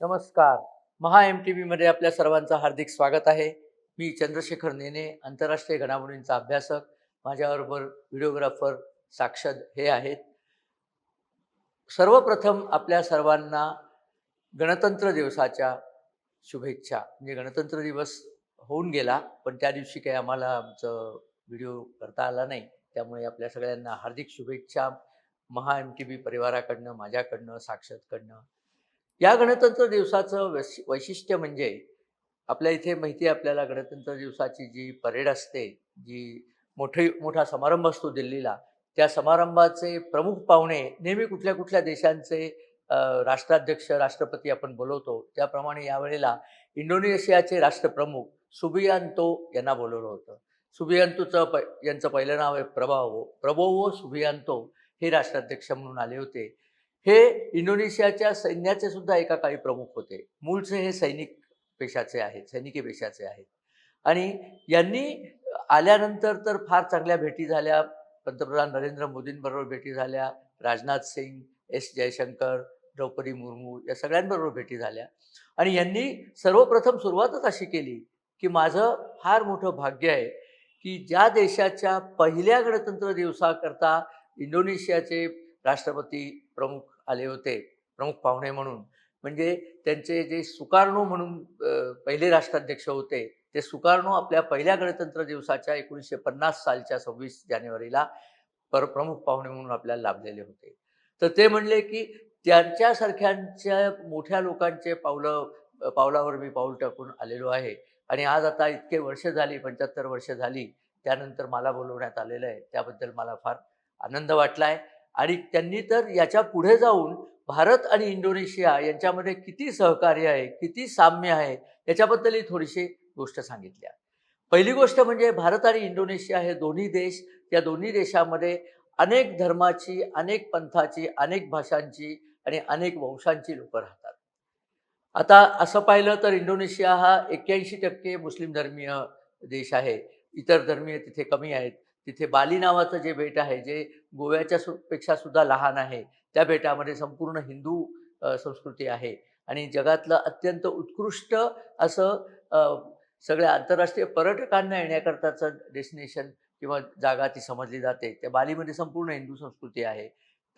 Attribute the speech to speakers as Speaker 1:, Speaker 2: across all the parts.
Speaker 1: नमस्कार. महा M T व्हीमध्ये आपल्या सर्वांचं हार्दिक स्वागत आहे. मी चंद्रशेखर नेने आंतरराष्ट्रीय घडामोडींचा अभ्यासक. माझ्याबरोबर व्हिडिओग्राफर साक्षद हे आहेत. सर्वप्रथम आपल्या सर्वांना गणतंत्र दिवसाच्या शुभेच्छा. म्हणजे गणतंत्र दिवस होऊन गेला पण त्या दिवशी काही आम्हाला आमचं व्हिडिओ करता आला नाही. त्यामुळे आपल्या सगळ्यांना हार्दिक शुभेच्छा. महा एम टी व्ही परिवाराकडनं माझ्याकडनं साक्षदकडनं या गणतंत्र दिवसाचं वैश वैशिष्ट्य म्हणजे आपल्या इथे माहिती आहे आपल्याला गणतंत्र दिवसाची जी परेड असते जी मोठी मोठा समारंभ असतो दिल्लीला त्या समारंभाचे प्रमुख पाहुणे नेहमी कुठल्या कुठल्या देशांचे राष्ट्राध्यक्ष राष्ट्रपती आपण बोलवतो. त्याप्रमाणे यावेळेला इंडोनेशियाचे राष्ट्रप्रमुख सुबियांतो यांना बोलवलं होतं. सुबियांतोचं प यांचं पहिलं नाव आहे प्रभावो प्रभोवो सुबियांतो हे राष्ट्राध्यक्ष म्हणून आले होते. हे इंडोनेशियाच्या सैन्याचे सुद्धा एका काळी प्रमुख होते. मूळचे हे सैनिक पेशाचे आहेत सैनिकी पेशाचे आहेत. आणि यांनी आल्यानंतर तर फार चांगल्या भेटी झाल्या. पंतप्रधान नरेंद्र मोदींबरोबर भेटी झाल्या. राजनाथ सिंग एस जयशंकर द्रौपदी मुर्मू या सगळ्यांबरोबर भेटी झाल्या. आणि यांनी सर्वप्रथम सुरुवातच अशी केली की माझं फार मोठं भाग्य आहे की ज्या देशाच्या पहिल्या गणतंत्र दिवसाकरता इंडोनेशियाचे राष्ट्रपती प्रमुख आले होते प्रमुख पाहुणे म्हणून. म्हणजे त्यांचे जे सुकार्णो म्हणून पहिले राष्ट्राध्यक्ष होते ते सुकार्णो आपल्या पहिल्या गणतंत्र दिवसाच्या एकोणीसशे पन्नास सालच्या सव्वीस जानेवारीला पर प्रमुख पाहुणे म्हणून आपल्याला लाभलेले होते. तर ते म्हणले की त्यांच्यासारख्यांच्या मोठ्या लोकांचे पावलं पावलावर मी पाऊल टाकून आलेलो आहे. आणि आज आता इतके वर्ष झाली पंच्याहत्तर वर्ष झाली त्यानंतर मला बोलवण्यात आलेलं आहे. त्याबद्दल मला फार आनंद वाटला आहे आणि त्यांनी तर याच्यापुढे जाऊन भारत आणि इंडोनेशिया यांच्यामध्ये किती सहकार्य आहे किती साम्य आहे याच्याबद्दलही थोडीशी गोष्ट सांगितल्या. पहिली गोष्ट म्हणजे भारत आणि इंडोनेशिया हे दोन्ही देश या दोन्ही देशामध्ये अनेक धर्माची अनेक पंथाची अनेक भाषांची आणि अनेक वंशांची लोक राहतात. आता असं पाहिलं तर इंडोनेशिया हा एक्क्याऐंशी टक्के मुस्लिम धर्मीय देश आहे. इतर धर्मीय तिथे कमी आहेत. तिथे बाली नावाचं जे बेट आहे जे गोव्याच्या सु पेक्षा सुद्धा लहान आहे त्या बेटामध्ये संपूर्ण हिंदू संस्कृती आहे. आणि जगातलं अत्यंत उत्कृष्ट असं सगळ्या आंतरराष्ट्रीय पर्यटकांना येण्याकरताचं डेस्टिनेशन किंवा जागा ती समजली जाते. त्या बालीमध्ये संपूर्ण हिंदू संस्कृती आहे.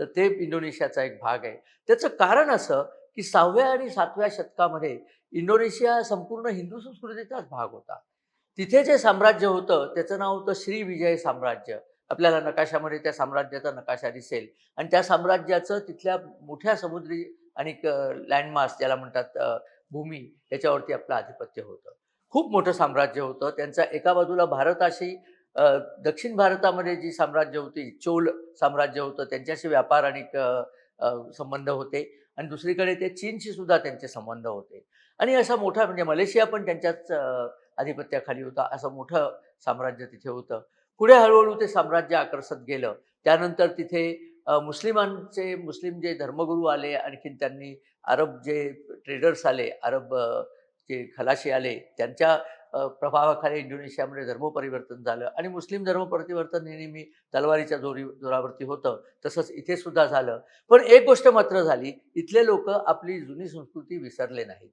Speaker 1: तर ते इंडोनेशियाचा एक भाग आहे. त्याचं कारण असं की सहाव्या आणि सातव्या शतकामध्ये इंडोनेशिया संपूर्ण हिंदू संस्कृतीचाच भाग होता. तिथे जे साम्राज्य होतं त्याचं नाव होतं श्री विजय साम्राज्य. आपल्याला नकाशामध्ये त्या साम्राज्याचा नकाशा दिसेल. आणि त्या साम्राज्याचं तिथल्या मोठ्या समुद्री आणि लँडमास ज्याला म्हणतात भूमी याच्यावरती आपलं आधिपत्य होतं. खूप मोठं साम्राज्य होतं. त्यांचा एका बाजूला भारताशी दक्षिण भारतामध्ये जी साम्राज्य होती चोल साम्राज्य होतं त्यांच्याशी व्यापार आणि संबंध होते. आणि दुसरीकडे ते चीनशी सुद्धा त्यांचे संबंध होते. आणि असा मोठा म्हणजे मलेशिया पण त्यांच्याच आधिपत्याखाली होता. असं मोठं साम्राज्य तिथे होतं. पुढे हळूहळू ते साम्राज्य आकर्षत गेलं. त्यानंतर तिथे मुस्लिमांचे मुस्लिम जे धर्मगुरू आले आणखीन त्यांनी अरब जे ट्रेडर्स आले अरब जे खलाशी आले त्यांच्या प्रभावाखाली इंडोनेशियामध्ये धर्मपरिवर्तन झालं. आणि मुस्लिम धर्मपरिवर्तन हे नेहमी तलवारीच्या जोरी जोरावरती होतं. तसंच इथे सुद्धा झालं. पण एक गोष्ट मात्र झाली. इथले लोक आपली जुनी संस्कृती विसरले नाहीत.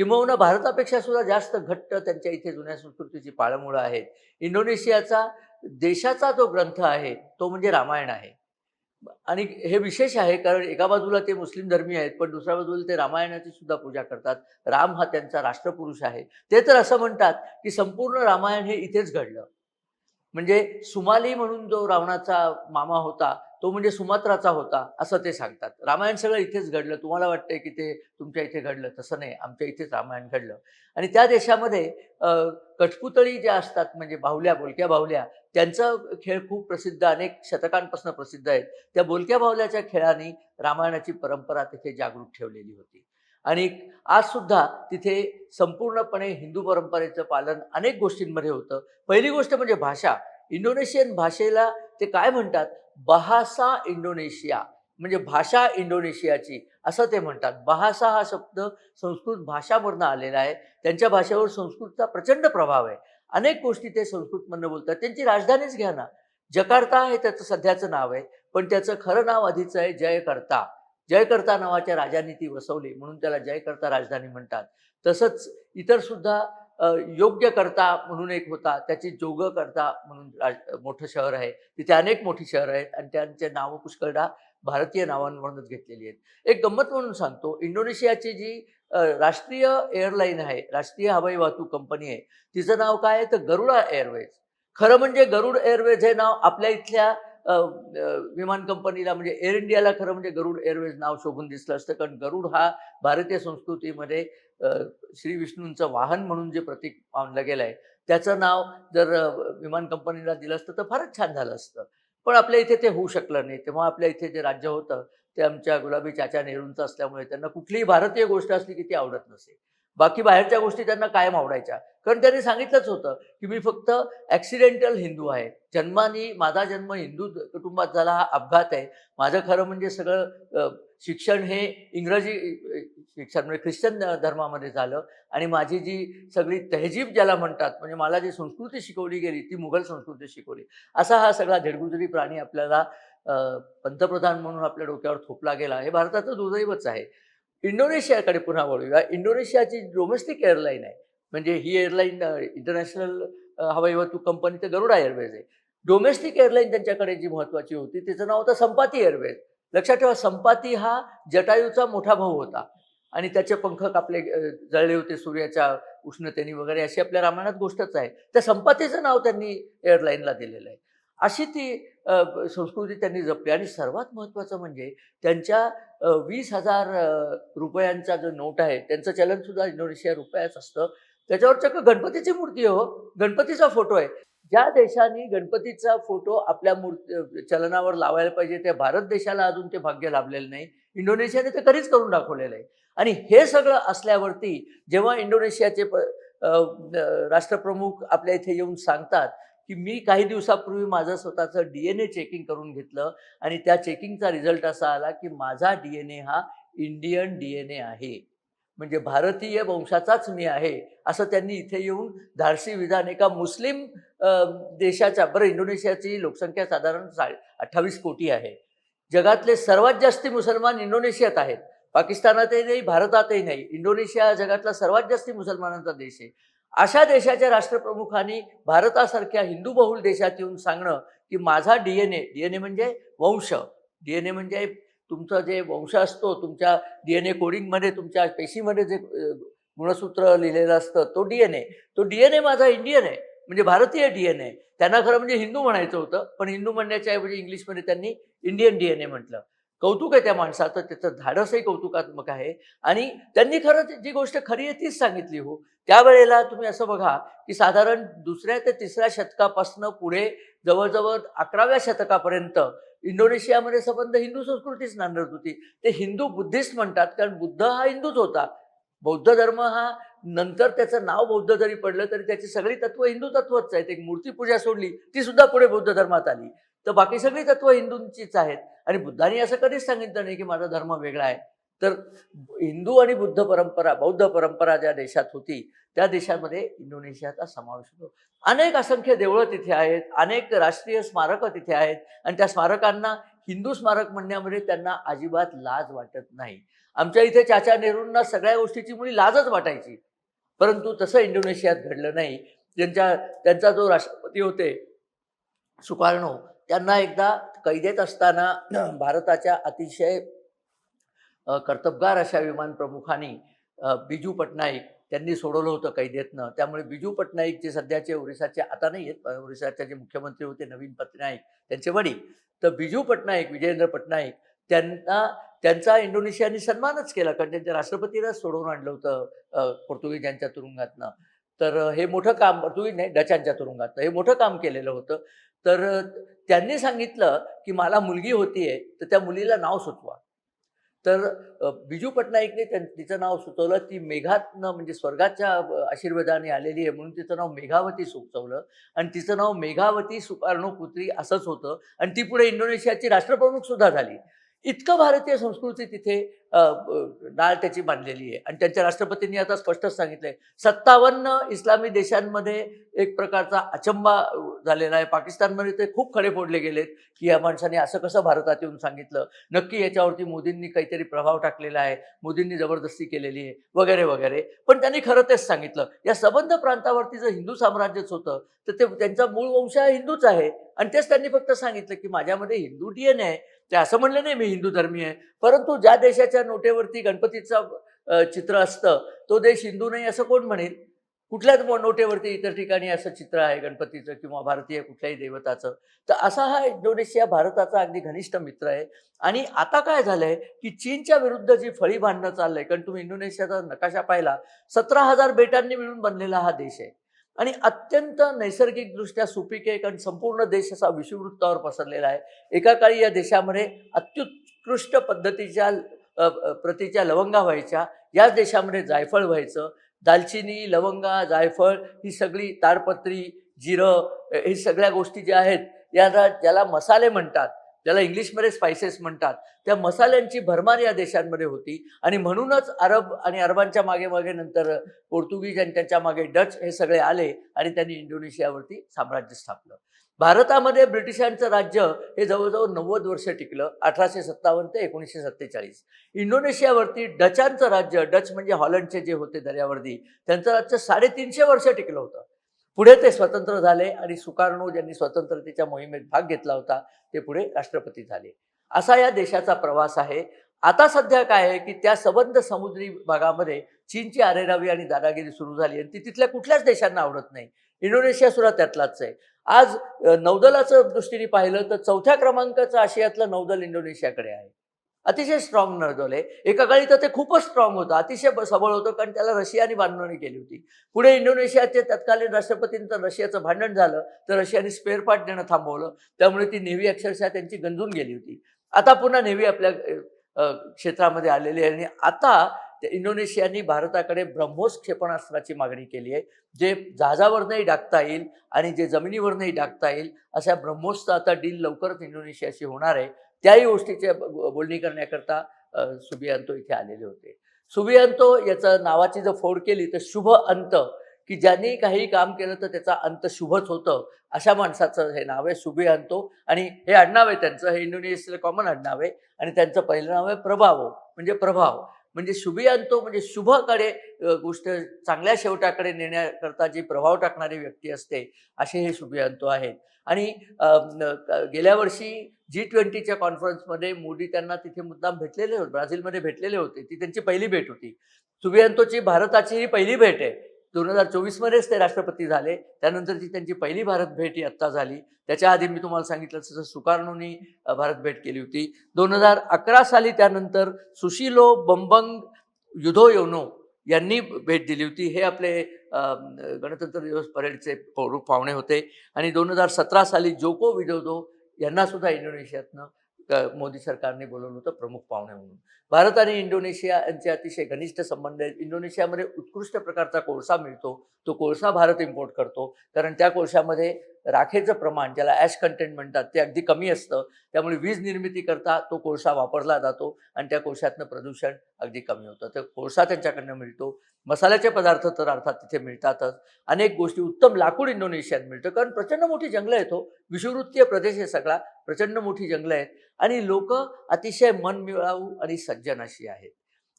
Speaker 1: किंबहुना भारतापेक्षा सुद्धा जास्त घट्ट त्यांच्या इथे जुन्या संस्कृतीची पाळंमुळं आहेत. इंडोनेशियाचा देशाचा जो ग्रंथ आहे तो म्हणजे रामायण आहे. आणि हे विशेष आहे कारण एका बाजूला ते मुस्लिम धर्मी आहेत पण दुसऱ्या बाजूला ते रामायणाची सुद्धा पूजा करतात. राम हा त्यांचा राष्ट्रपुरुष आहे. ते तर असं म्हणतात की संपूर्ण रामायण हे इथेच घडलं. म्हणजे सुमाली म्हणून जो रावणाचा मामा होता तो म्हणजे सुमात्राचा होता असं ते सांगतात. रामायण सगळं इथेच घडलं. तुम्हाला वाटतंय की ते तुमच्या इथे घडलं? तसं नाही. आमच्या इथेच रामायण घडलं. आणि त्या देशामध्ये कठपुतळी ज्या असतात म्हणजे बाहुल्या बोलक्या बाहुल्या त्यांचा खेळ खूप प्रसिद्ध अनेक शतकांपासून प्रसिद्ध आहेत. त्या बोलक्या बाहुल्याच्या खेळाने रामायणाची परंपरा तिथे जागृत ठेवलेली होती. आणि आज सुद्धा तिथे संपूर्णपणे हिंदू परंपरेचं पालन अनेक गोष्टींमध्ये होतं. पहिली गोष्ट म्हणजे भाषा. इंडोनेशियन भाषेला ते काय म्हणतात? Bahasa Indonesia. म्हणजे भाषा इंडोनेशियाची. असं ते म्हणतात. बहासा हा शब्द संस्कृत भाषामधनं आलेला आहे. त्यांच्या भाषेवर संस्कृतचा प्रचंड प्रभाव आहे. अनेक गोष्टी ते संस्कृतमधनं बोलतात. त्यांची राजधानीच घ्या ना. जकार्ता हे त्याचं सध्याचं नाव आहे. पण त्याचं खरं नाव आधीचं आहे जयकर्ता. जयकर्ता नावाच्या राजाने ती वसवली. म्हणून त्याला जयकर्ता राजधानी म्हणतात. तसंच इतर सुद्धा योग्य करता म्हणून एक होता त्याची जोगकर्ता म्हणून राज मोठं शहर आहे. तिथे अनेक मोठी शहरं आहेत आणि त्यांचे नावं पुष्कळदा भारतीय नावांवरूनच घेतलेली आहेत. एक गंमत म्हणून सांगतो इंडोनेशियाची जी राष्ट्रीय एअरलाईन आहे राष्ट्रीय हवाई वाहतूक कंपनी आहे तिचं नाव काय आहे? तर गरुडा एअरवेज. खरं म्हणजे गरुड एअरवेज हे नाव आपल्या इथल्या विमान कंपनीला म्हणजे एअर इंडियाला खरं म्हणजे गरुड एअरवेज नाव शोभून दिसलं असतं. कारण गरुड हा भारतीय संस्कृतीमध्ये श्री विष्णूंचं वाहन म्हणून जे प्रतीक मानलं गेलं आहे त्याचं नाव जर विमान कंपनीला दिलं असतं तर फारच छान झालं असतं. पण आपल्या इथे ते होऊ शकलं नाही. तेव्हा आपल्या इथे जे राज्य होतं ते आमच्या गुलाबी चाचा नेहरूंचं असल्यामुळे त्यांना कुठलीही भारतीय गोष्ट असली की ती आवडत नसे. बाकी बाहेरच्या गोष्टी त्यांना कायम आवडायच्या. कारण त्यांनी सांगितलंच होतं की मी फक्त ॲक्सिडेंटल हिंदू आहे. जन्माने माझा जन्म हिंदू कुटुंबात झाला हा अपघात आहे. माझं खरं म्हणजे सगळं शिक्षण हे इंग्रजी शिक्षण म्हणजे ख्रिश्चन धर्मामध्ये झालं. आणि माझी जी सगळी तहजीब ज्याला म्हणतात म्हणजे मला जी संस्कृती शिकवली गेली ती मुघल संस्कृती शिकवली. असा हा सगळा धेडगुजरी प्राणी आपल्याला पंतप्रधान म्हणून आपल्या डोक्यावर थोपला गेला. हे भारताचं दुर्दैवच आहे. इंडोनेशियाकडे पुन्हा वळूया. इंडोनेशियाची डोमेस्टिक एअरलाईन आहे. म्हणजे ही एअरलाईन इंटरनॅशनल हवाई वाहतूक कंपनी तर गरुडा एअरवेज आहे. डोमेस्टिक एअरलाईन त्यांच्याकडे जी महत्त्वाची होती तिचं नाव होतं संपाती एअरवेज लक्षात ठेवा संपाती हा जटायूचा मोठा भाऊ होता. आणि त्याचे पंख कापले जळले होते सूर्याच्या उष्णतेने वगैरे अशी आपल्या रामायणात गोष्टच आहे. त्या संपातीचं नाव त्यांनी एअरलाईनला दिलेलं आहे. अशी ती संस्कृती त्यांनी जपली. आणि सर्वात महत्त्वाचं म्हणजे त्यांच्या वीस हजार रुपयांचा जो नोट आहे त्यांचं चलनसुद्धा इंडोनेशिया रुपयाच असतं. त्याच्यावर चक्क गणपतीची मूर्ती हो. गणपतीचा फोटो आहे. ज्या देशाने गणपतीचा फोटो आपल्या मूर्ती चलनावर लावायला पाहिजे त्या भारत देशाला अजून ते भाग्य लाभलेलं नाही. इंडोनेशियाने ते कधीच करून दाखवलेलं आहे. आणि हे सगळं असल्यावरती जेव्हा इंडोनेशियाचे प राष्ट्रप्रमुख आपल्या इथे येऊन सांगतात की मी काही दिवसापूर्वी माझं स्वतःचं डी एन ए चेकिंग करून घेतलं आणि त्या चेकिंगचा रिझल्ट असा आला की माझा डी एन ए हा इंडियन डी एन ए आहे. म्हणजे भारतीय वंशाचाच मी आहे असं त्यांनी इथे येऊन धाडसी विधान एका मुस्लिम देशाच्या बरं इंडोनेशियाची लोकसंख्या साधारण सा अठ्ठावीस कोटी आहे. जगातले सर्वात जास्ती मुसलमान इंडोनेशियात आहेत. पाकिस्तानातही नाही भारतातही नाही. इंडोनेशिया हा जगातला सर्वात जास्ती मुसलमानांचा देश आहे. अशा देशाच्या राष्ट्रप्रमुखांनी भारतासारख्या हिंदू बहुल देशात येऊन सांगणं की माझा D N A D N A म्हणजे वंश. डी एन ए म्हणजे तुमचं जे वंश असतो तुमच्या डी एन ए कोडिंगमध्ये तुमच्या पेशीमध्ये जे गुणसूत्र लिहिलेलं असतं तो डी एन ए तो डी एन ए माझा इंडियन आहे म्हणजे भारतीय डी एन ए त्यांना खरं म्हणजे हिंदू म्हणायचं होतं पण हिंदू म्हणण्याच्या ऐवजी इंग्लिशमध्ये त्यांनी इंडियन डी एन ए म्हटलं. कौतुक आहे त्या माणसाचं त्याचं धाडसही कौतुकात्मक आहे. आणि त्यांनी खरंच जी गोष्ट खरी आहे तीच सांगितली हो. त्यावेळेला तुम्ही असं बघा की साधारण दुसऱ्या ते तिसऱ्या शतकापासनं पुढे जवळजवळ अकराव्या शतकापर्यंत इंडोनेशियामध्ये संबंध हिंदू संस्कृतीच नांदत होती. ते हिंदू बुद्धिस्ट म्हणतात कारण बुद्ध हा हिंदूच होता. बौद्ध धर्म हा नंतर त्याचं नाव बौद्ध जरी पडलं तरी त्याची सगळी तत्व हिंदू तत्वच आहेत. एक मूर्तीपूजा सोडली ती सुद्धा पुढे बौद्ध धर्मात आली. तर बाकी सगळी तत्व हिंदूंचीच आहेत. आणि बुद्धांनी असं कधीच सांगितलं नाही की माझा धर्म वेगळा आहे. तर हिंदू आणि बुद्ध परंपरा बौद्ध परंपरा ज्या देशात होती त्या देशामध्ये इंडोनेशियाचा समावेश होतो. अनेक असंख्य देवळं तिथे आहेत अनेक राष्ट्रीय स्मारकं तिथे आहेत आणि त्या स्मारकांना हिंदू स्मारक म्हणण्यामध्ये त्यांना अजिबात लाज वाटत नाही. आमच्या इथे चाचा नेहरूंना सगळ्या गोष्टीची मुळी लाजच वाटायची. परंतु तसं इंडोनेशियात घडलं नाही. त्यांच्या त्यांचा जो राष्ट्रपती होते सुकार्णो त्यांना एकदा कैदेत असताना भारताच्या अतिशय कर्तबगार अशा विमान प्रमुखांनी बिजू पटनाईक त्यांनी सोडवलं होतं कैदेतनं. त्यामुळे बिजू पटनाईक जे सध्याचे ओरिसाचे आता नाही आहेत ओरिसाचे जे मुख्यमंत्री होते नवीन पटनाईक त्यांचे वडील. तर बिजू पटनाईक विजयेंद्र पटनाईक त्यांना त्यांचा इंडोनेशियाने सन्मानच केला कारण त्यांच्या राष्ट्रपतीलाच सोडवून आणलं होतं पोर्तुगीजांच्या तुरुंगातनं. तर हे मोठं काम तुम्ही नाही डचांच्या तुरुंगात. हे मोठं काम केलेलं होतं. तर त्यांनी सांगितलं की मला मुलगी होतीये तर त्या मुलीला नाव सुचवा. तर बिजू पटनाईकने त्यां तिचं नाव सुचवलं. ती मेघातनं म्हणजे स्वर्गाच्या आशीर्वादाने आलेली आहे म्हणून तिचं नाव मेघावती सुचवलं. आणि तिचं नाव मेघावती सुकार्णो पुत्री असंच होतं. आणि ती पुढे इंडोनेशियाची राष्ट्रप्रमुख सुद्धा झाली. इतकं भारतीय संस्कृती तिथे डाळ त्याची बांधलेली आहे. आणि त्यांच्या राष्ट्रपतींनी आता स्पष्टच सांगितलंय. सत्तावन्न इस्लामी देशांमध्ये एक प्रकारचा अचंबा झालेला आहे. पाकिस्तानमध्ये ते खूप खडे फोडले गेलेत की या माणसाने असं कसं भारतात येऊन सांगितलं. नक्की याच्यावरती मोदींनी काहीतरी प्रभाव टाकलेला आहे. मोदींनी जबरदस्ती केलेली आहे. वगैरे वगैरे. पण त्यांनी खरं तेच सांगितलं. या सबंध प्रांतावरती जर हिंदू साम्राज्यच होतं तर ते त्यांचा मूळ वंश हा हिंदूच आहे. आणि तेच त्यांनी फक्त सांगितलं की माझ्यामध्ये हिंदू डीएनए आहे. ते असं म्हणलं नाही मी हिंदू धर्मी आहे. परंतु ज्या देशाच्या नोटेवरती गणपतीचं चित्र असतं तो देश हिंदू नाही असं कोण म्हणेल? कुठल्याच नोटेवरती इतर ठिकाणी असं चित्र आहे गणपतीचं किंवा भारतीय कुठल्याही देवताचं. तर असा हा इंडोनेशिया भारताचा अगदी घनिष्ठ मित्र आहे. आणि आता काय झालंय की चीनच्या विरुद्ध जी फळी बांधणं चाललंय कारण तुम्ही इंडोनेशियाचा नकाशा पाहिला सतरा हजार बेटांनी मिळून बनलेला हा देश आहे. आणि अत्यंत नैसर्गिकदृष्ट्या सुपीक आहे कारण संपूर्ण देश असा विषुववृत्तावर पसरलेला आहे. एका काळी या देशामध्ये अत्युत्कृष्ट पद्धतीच्या प्रतीच्या लवंगा व्हायच्या याच देशामध्ये जायफळ व्हायचं. दालचिनी लवंगा जायफळ ही सगळी ताडपत्री जिरं हे सगळ्या गोष्टी ज्या आहेत या ज्याला मसाले म्हणतात. ज्याला इंग्लिशमध्ये स्पायसेस म्हणतात त्या मसाल्यांची भरमार या देशांमध्ये होती. आणि म्हणूनच अरब आणि अरबांच्या मागे मागे नंतर पोर्तुगीज आणि त्यांच्या मागे डच हे सगळे आले आणि त्यांनी इंडोनेशियावरती साम्राज्य स्थापलं. भारतामध्ये ब्रिटिशांचं राज्य हे जवळजवळ नव्वद वर्ष टिकलं अठराशे सत्तावन्न ते एकोणीसशे सत्तेचाळीस. इंडोनेशियावरती डचांचं राज्य डच म्हणजे हॉलंडचे जे होते दर्यावर्दी त्यांचं राज्य साडेतीनशे वर्ष टिकलं होतं. पुढे ते स्वतंत्र झाले आणि सुकार्णो ज्यांनी स्वतंत्रतेच्या मोहिमेत भाग घेतला होता ते पुढे राष्ट्रपती झाले. असा या देशाचा प्रवास आहे. आता सध्या काय आहे की त्या सबंध समुद्री भागामध्ये चीनची आरेरावी आणि दादागिरी सुरू झाली आणि ती तिथल्या कुठल्याच देशांना आवडत नाही. इंडोनेशिया सुद्धा त्यातलाच आहे. आज नौदलाचं दृष्टीने पाहिलं तर चौथ्या क्रमांकाचं आशियातलं नौदल इंडोनेशियाकडे आहे. अतिशय स्ट्रॉंग नौदल आहे एका काळी तर ते खूपच स्ट्रॉंग होतं. अतिशय सबळ होतं कारण त्याला रशियाने बांधणी केली होती. पुढे इंडोनेशियाचे तत्कालीन राष्ट्रपतींचं रशियाचं भांडण झालं. तर रशियाने स्पेअर पार्ट देणं थांबवलं. त्यामुळे ती नेव्ही अक्षरशः त्यांची गंजून गेली होती. आता पुन्हा नेव्ही आपल्या क्षेत्रामध्ये आलेली आहे. आणि आता इंडोनेशियानी इंडोनेशियाने भारताकडे ब्रह्मोस क्षेपणास्त्राची मागणी केली आहे. जे जहाजावरनंही डाकता येईल आणि जे जमिनीवरनंही डाकता येईल अशा ब्रह्मोसचं आता डील लवकरच इंडोनेशियाशी होणार आहे. त्याही गोष्टीचे बोलणी करण्याकरता अ, सुबियांतो इथे आलेले होते. सुबियांतो याचं नावाची जर फोड केली तर शुभ अंत की ज्यांनी काही काम केलं तर त्याचा अंत शुभच होतं अशा माणसाचं हे नाव आहे सुबियांतो. आणि हे आडनाव आहे त्यांचं हे इंडोनेशियाचं कॉमन आडनाव आहे. आणि त्यांचं पहिलं नाव आहे प्रभाव म्हणजे प्रभाव. म्हणजे शुभियांतो म्हणजे शुभकडे गोष्ट चांगल्या शेवटाकडे नेण्याकरता जी प्रभाव टाकणारी व्यक्ती असते असे हे शुभियांतो आहेत. आणि गेल्या वर्षी जी ट्वेंटीच्या कॉन्फरन्समध्ये मोदी त्यांना तिथे मुद्दाम भेटलेले होते ब्राझीलमध्ये भेटलेले होते. ती त्यांची पहिली भेट होती. सुबियांतोची भारताची ही पहिली भेट आहे. दोन हजार चोवीसमध्येच ते राष्ट्रपती झाले. त्यानंतरची त्यांची पहिली भारत भेट ही आत्ता झाली. त्याच्या आधी मी तुम्हाला सांगितलं तसं सुकार्णोनी भारत भेट केली होती. दोन हजार अकरा साली त्यानंतर सुशिलो बंबंग युधो योनो यांनी भेट दिली होती. हे आपले गणतंत्र दिवस परेडचे पाहुणे होते. आणि दोन हजार सतरा साली जोको विदोदो यांना सुद्धा इंडोनेशियातनं मोदी सरकारने बोलवलं होतं प्रमुख पाहुणे म्हणून. भारत आणि इंडोनेशिया यांचे अतिशय घनिष्ठ संबंध आहेत. इंडोनेशियामध्ये उत्कृष्ट प्रकारचा कोळसा मिळतो. तो कोळसा भारत इम्पोर्ट करतो. कारण त्या कोळशामध्ये राखेचं प्रमाण ज्याला ॲश कंटेंट म्हणतात ते अगदी कमी असतं. त्यामुळे वीज निर्मिती करता तो कोळसा वापरला जातो आणि त्या कोळशातनं प्रदूषण अगदी कमी होतं. तर कोळसा त्यांच्याकडनं मिळतो. मसाल्याचे पदार्थ तर अर्थात तिथे मिळतातच. अनेक गोष्टी उत्तम लाकूड इंडोनेशियात मिळतं. कारण प्रचंड मोठी जंगलं आहेत हो. विषुववृत्तीय प्रदेश आहे सगळा. प्रचंड मोठी जंगलं आहेत. आणि लोक अतिशय मनमिळावू आणि सज्जन अशी आहेत.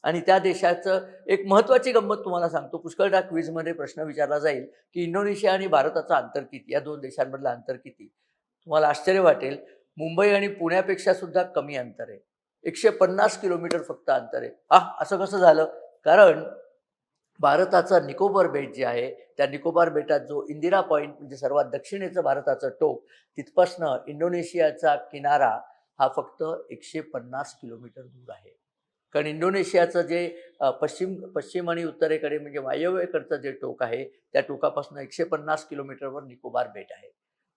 Speaker 1: आणि त्या देशाचं एक महत्त्वाची गंमत तुम्हाला सांगतो. पुष्कळदा क्विजमध्ये प्रश्न विचारला जाईल की इंडोनेशिया आणि भारताचं अंतर किती? या दोन देशांमधलं अंतर किती? तुम्हाला आश्चर्य वाटेल. मुंबई आणि पुण्यापेक्षा सुद्धा कमी अंतर आहे. एकशे पन्नास किलोमीटर फक्त अंतर आहे. हा असं कसं झालं? कारण भारताचा निकोबार बेट जे आहे त्या निकोबार बेटात जो इंदिरा पॉईंट म्हणजे सर्वात दक्षिणेचं भारताचं टोक तिथपासनं इंडोनेशियाचा किनारा हा फक्त एकशे पन्नास किलोमीटर दूर आहे. कारण इंडोनेशियाचं जे पश्चिम पश्चिम आणि उत्तरेकडे म्हणजे वायव्येकडचं जे टोक आहे त्या टोकापासून एकशे पन्नास किलोमीटरवर निकोबार बेट आहे.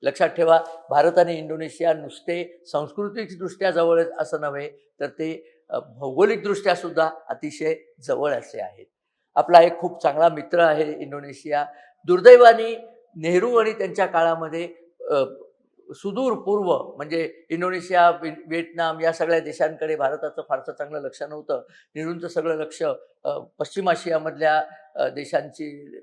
Speaker 1: लक्षात ठेवा भारत आणि इंडोनेशिया नुसते सांस्कृतिकदृष्ट्या जवळ असं नव्हे तर ते भौगोलिकदृष्ट्या सुद्धा अतिशय जवळ असे आहेत. आपला एक खूप चांगला मित्र आहे इंडोनेशिया. दुर्दैवाने नेहरू आणि त्यांच्या काळामध्ये सुदूर पूर्व म्हणजे इंडोनेशिया व्हिएतनाम या सगळ्या देशांकडे भारताचं फारसं चांगलं लक्ष नव्हतं. नेहरूंचं सगळं लक्ष पश्चिम आशियामधल्या देशांची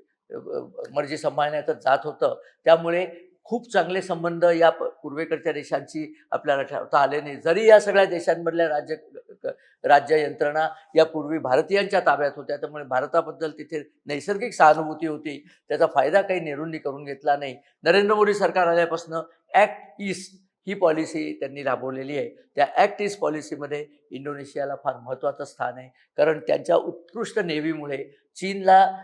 Speaker 1: मर्जी सांभाळण्यातच जात होतं. त्यामुळे खूप चांगले संबंध या प- पूर्वेकडच्या देशांची आपल्याला ठेवता आले नाही. जरी या सगळ्या देशांमधल्या राज्य क- राज्य यंत्रणा या पूर्वी भारतीयांच्या ताब्यात होत्या त्यामुळे भारताबद्दल तिथे नैसर्गिक सहानुभूती होती. त्याचा फायदा काही नेहरूंनी करून घेतला नाही. नरेंद्र मोदी सरकार आल्यापासून ॲक्ट ईस्ट ही पॉलिसी त्यांनी राबवलेली आहे. त्या ॲक्ट ईस्ट पॉलिसीमध्ये इंडोनेशियाला फार महत्त्वाचं स्थान आहे. कारण त्यांच्या उत्कृष्ट नेव्हीमुळे चीनला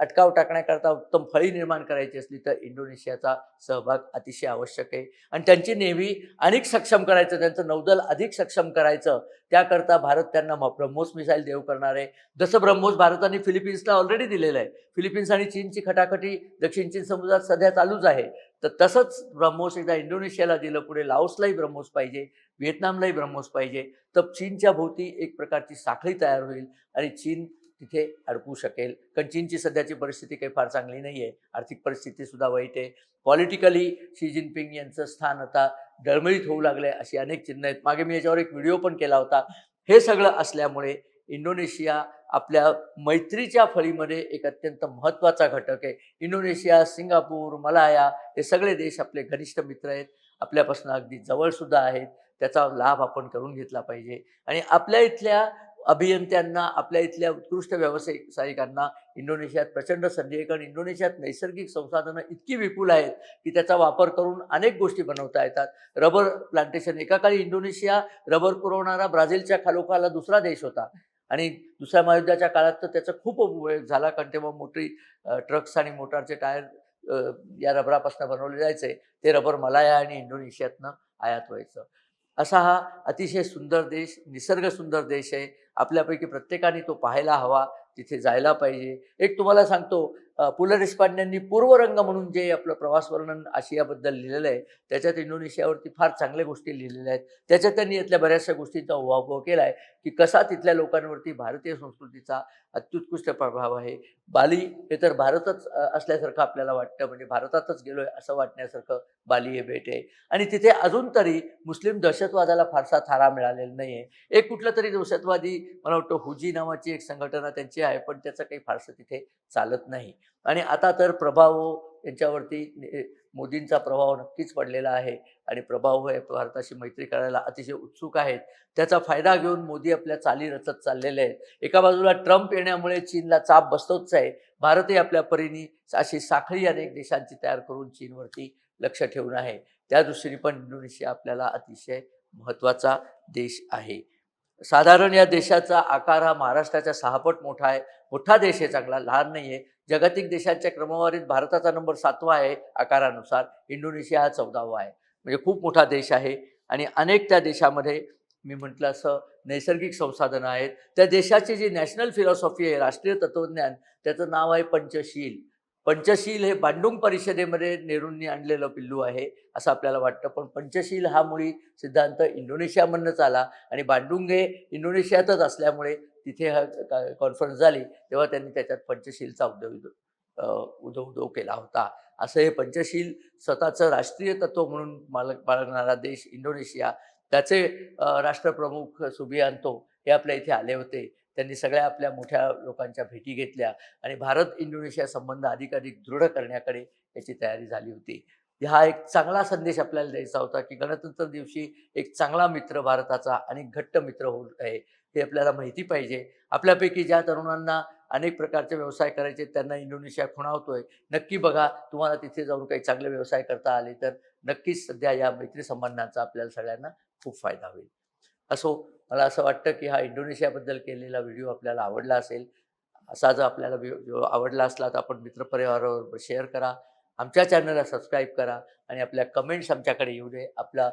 Speaker 1: अटकाव टाकण्याकरता उत्तम फळी निर्माण करायची असली तर इंडोनेशियाचा सहभाग अतिशय आवश्यक आहे. आणि त्यांची नेव्ही अधिक सक्षम करायचं त्यांचं नौदल अधिक सक्षम करायचं त्याकरता भारत त्यांना म- ब्रह्मोस मिसाईल देऊ करणार आहे. जसं ब्रह्मोस भारताने फिलिपिन्सला ऑलरेडी दिलेलं आहे. फिलिपिन्स आणि चीनची खटाखटी दक्षिण चीन समुद्रात सध्या चालूच आहे. तर तसंच ब्रह्मोस एकदा इंडोनेशियाला दिलं पुढे लाओसलाही ब्रह्मोस पाहिजे व्हिएतनामलाही ब्रह्मोस पाहिजे. तर चीनच्या भोवती एक प्रकारची साखळी तयार होईल आणि चीन तिथे अडकू शकेल. कारण चीनची सध्याची परिस्थिती काही फार चांगली नाही आहे आर्थिक परिस्थितीसुद्धा वाईट आहे. पॉलिटिकली शी जिनपिंग यांचं स्थान आता डळमळीत होऊ लागलं आहे अशी अनेक चिन्ह आहेत. मागे मी याच्यावर एक व्हिडिओ पण केला होता. हे सगळं असल्यामुळे इंडोनेशिया आपल्या मैत्रीच्या फळीमध्ये एक अत्यंत महत्त्वाचा घटक आहे. इंडोनेशिया सिंगापूर मलाया हे सगळे देश आपले घनिष्ठ मित्र आहेत. आपल्यापासून अगदी जवळसुद्धा आहेत. त्याचा लाभ आपण करून घेतला पाहिजे. आणि आपल्या इथल्या अभियंत्यांना आपल्या इथल्या उत्कृष्ट व्यावसायिकांना इंडोनेशियात प्रचंड संधी आहे. कारण इंडोनेशियात नैसर्गिक संसाधनं इतकी विपुल आहेत की त्याचा वापर करून अनेक गोष्टी बनवता येतात. रबर प्लांटेशन एका काळी इंडोनेशिया रबर पुरवणारा ब्राझीलच्या खालोखाला दुसरा देश होता. आणि दुसऱ्या महायुद्धाच्या काळात तर त्याचा खूप उपयोग झाला. कारण तेव्हा मोठी ट्रक्स आणि मोटारचे टायर या रबरापासून बनवले जायचे. ते रबर मलाया आणि इंडोनेशियातनं आयात व्हायचं. असा हा अतिशय सुंदर देश निसर्ग सुंदर देश आहे. आपल्यापैकी प्रत्येकाने तो पाहायला हवा तिथे जायला पाहिजे. एक तुम्हाला सांगतो पु ल देशपांड्यांनी पूर्वरंग म्हणून जे आपलं प्रवास वर्णन आशियाबद्दल लिहिलेलं आहे त्याच्यात इंडोनेशियावरती फार चांगल्या गोष्टी लिहिलेल्या आहेत. त्याच्यात त्यांनी यातल्या बऱ्याचशा गोष्टींचा उहापोह केला आहे की कसा तिथल्या लोकांवरती भारतीय संस्कृतीचा अत्युत्कृष्ट प्रभाव आहे. बाली हे तर भारतच असल्यासारखं आपल्याला वाटतं म्हणजे भारतातच गेलोय असं वाटण्यासारखं बाली हे बेट आहे. आणि तिथे अजून तरी मुस्लिम दहशतवादाला फारसा थारा मिळालेला नाही आहे एक कुठलं तरी दहशतवादी मला वाटतं हुजी नावाची एक संघटना त्यांची आहे पण त्याचं काही फारसं तिथे चालत नाही. आणि आता तर प्रभाव यांच्यावरती मोदींचा प्रभाव नक्कीच पडलेला आहे आणि प्रभाव हे भारताशी मैत्री करायला अतिशय उत्सुक आहेत. त्याचा फायदा घेऊन मोदी आपल्या चाली रचत चाललेले आहेत. एका बाजूला ट्रम्प येण्यामुळे चीनला चाप बसतोच आहे. भारतही आपल्या परीने अशी साखळी अनेक देशांची तयार करून चीनवरती लक्ष ठेवून आहे. त्या दृष्टीने पण इंडोनेशिया आपल्याला अतिशय महत्त्वाचा देश आहे. साधारण या देशाचा आकार हा महाराष्ट्राच्या सहापट मोठा आहे. मोठा देश आहे चांगला लहान नाही आहे जागतिक देशांच्या क्रमवारीत भारताचा नंबर सातवा आहे आकारानुसार. इंडोनेशिया हा चौदावा आहे. म्हणजे खूप मोठा देश आहे आणि अनेक त्या देशामध्ये मी म्हटलं असं नैसर्गिक संसाधनं आहेत. त्या देशाची जी नॅशनल फिलॉसॉफी आहे राष्ट्रीय तत्त्वज्ञान त्याचं नाव आहे पंचशील. पंचशील हे बांडुंग परिषदेमध्ये नेहरूंनी आणलेलं पिल्लू आहे असं आपल्याला वाटतं. पण पंचशील हा मुळी सिद्धांत इंडोनेशियामधनंच आला आणि बांडुंग हे इंडोनेशियातच असल्यामुळे तिथे हा कॉन्फरन्स झाली तेव्हा त्यांनी त्याच्यात पंचशीलचा उद्योग उदो उदो केला होता. असं हे पंचशील स्वतःचं राष्ट्रीय तत्व म्हणून माल बाळगणारा देश इंडोनेशिया त्याचे राष्ट्रप्रमुख सुबियांतो हे आपल्या इथे आले होते. त्यांनी सगळ्या आपल्या मोठ्या लोकांच्या भेटी घेतल्या आणि भारत इंडोनेशिया संबंध अधिकाधिक दृढ करण्याकडे याची तयारी झाली होती. हा एक चांगला संदेश आपल्याला द्यायचा होता की गणतंत्र दिवशी एक चांगला मित्र भारताचा आणि घट्ट मित्र होत आहे. हे आपल्याला माहिती पाहिजे. आपल्यापैकी ज्या तरुणांना अनेक प्रकारचे व्यवसाय करायचे त्यांना इंडोनेशिया खुणावतोय. नक्की बघा तुम्हाला तिथे जाऊन काही चांगले व्यवसाय करता आले तर नक्कीच सध्या या मैत्री संबंधांचा आपल्याला सगळ्यांना खूप फायदा होईल. असो मला असं वाटतं की हा इंडोनेशियाबद्दल केलेला व्हिडिओ आपल्याला आवडला असेल असा जर आपल्याला व्हिडिओ आवडला असला तर आपण मित्रपरिवाराबरोबर शेअर करा आमच्या चॅनलला सबस्क्राईब करा आणि आपल्या कमेंट्स आमच्याकडे येऊ दे. आपला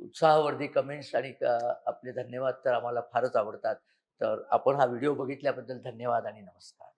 Speaker 1: उत्साहवर्धी कमेंट्स आणि आपले धन्यवाद तर आम्हाला फारच आवडतात. तर आपण हा व्हिडिओ बघितल्याबद्दल धन्यवाद आणि नमस्कार.